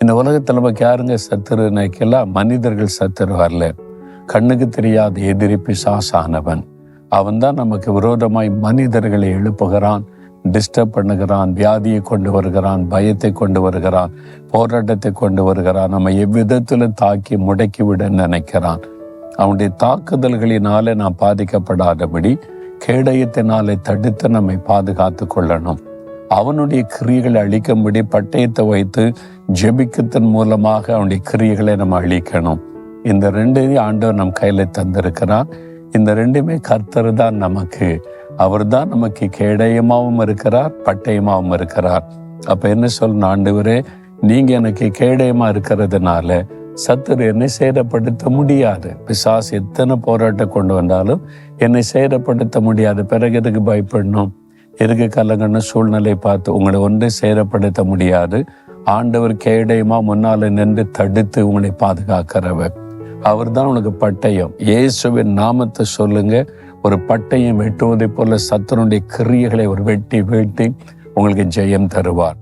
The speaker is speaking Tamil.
இந்த உலகத்தில் நமக்கு யாருங்க சத்துரு? நினைக்கலாம் மனிதர்கள் சத்துரு வரல. கண்ணுக்கு தெரியாத எதிரி பிசாசானவன். அவன் தான் நமக்கு விரோதமாய் மனிதர்களை எழுப்புகிறான் டிஸ்டர்ப் பண்ணுகிறான் வியாதியை கொண்டு வருகிறான் பயத்தை கொண்டு வருகிறான் போராட்டத்தை கொண்டு வருகிறான் நம்ம எவ்விதத்திலும் தாக்கி முடக்கி விட நினைக்கிறான். அவனுடைய தாக்குதல்களினாலே நாம் பாதிக்கப்படாதபடி கேடயத்தினாலே தடுத்து நம்மை பாதுகாத்து கொள்ளணும். அவனுடைய கிரியைகளை அழிக்கும்படி பட்டயத்தை வைத்து ஜெபிக்கத்தின் மூலமாக அவனுடைய கிரியைகளை நம்ம அழிக்கணும். இந்த ரெண்டையும் ஆண்டவர் நம் கையில தந்திருக்கிறார். இந்த ரெண்டுமே கர்த்தர் தான் நமக்கு. அவர் தான் நமக்கு கேடயமாகவும் இருக்கிறார் பட்டயமாகவும் இருக்கிறார். அப்ப என்ன சொல்லணும் ஆண்டவரே? நீங்க எனக்கு கேடயமா இருக்கிறதுனால சத்துரு என்னை சேதப்படுத்த முடியாது. பிசாசு எத்தனை போராட்டம் கொண்டு வந்தாலும் என்னை சேதப்படுத்த முடியாது. பிறகு எதுக்கு பயப்படணும்? இருக்க கலங்கன்னு சூழ்நிலை பார்த்து உங்களை ஒன்றை சேதப்படுத்த முடியாது. ஆண்டவர் கேடயமா முன்னால நின்று தடுத்து உங்களை பாதுகாக்கிறவர். அவர் தான் உனக்கு பட்டயம். இயேசுவின் நாமத்தை சொல்லுங்க. ஒரு பட்டயம் வெட்டுவதை போல சத்தனுடைய கிரியைகளை ஒரு வெட்டி வெட்டி உங்களுக்கு ஜெயம் தருவார்.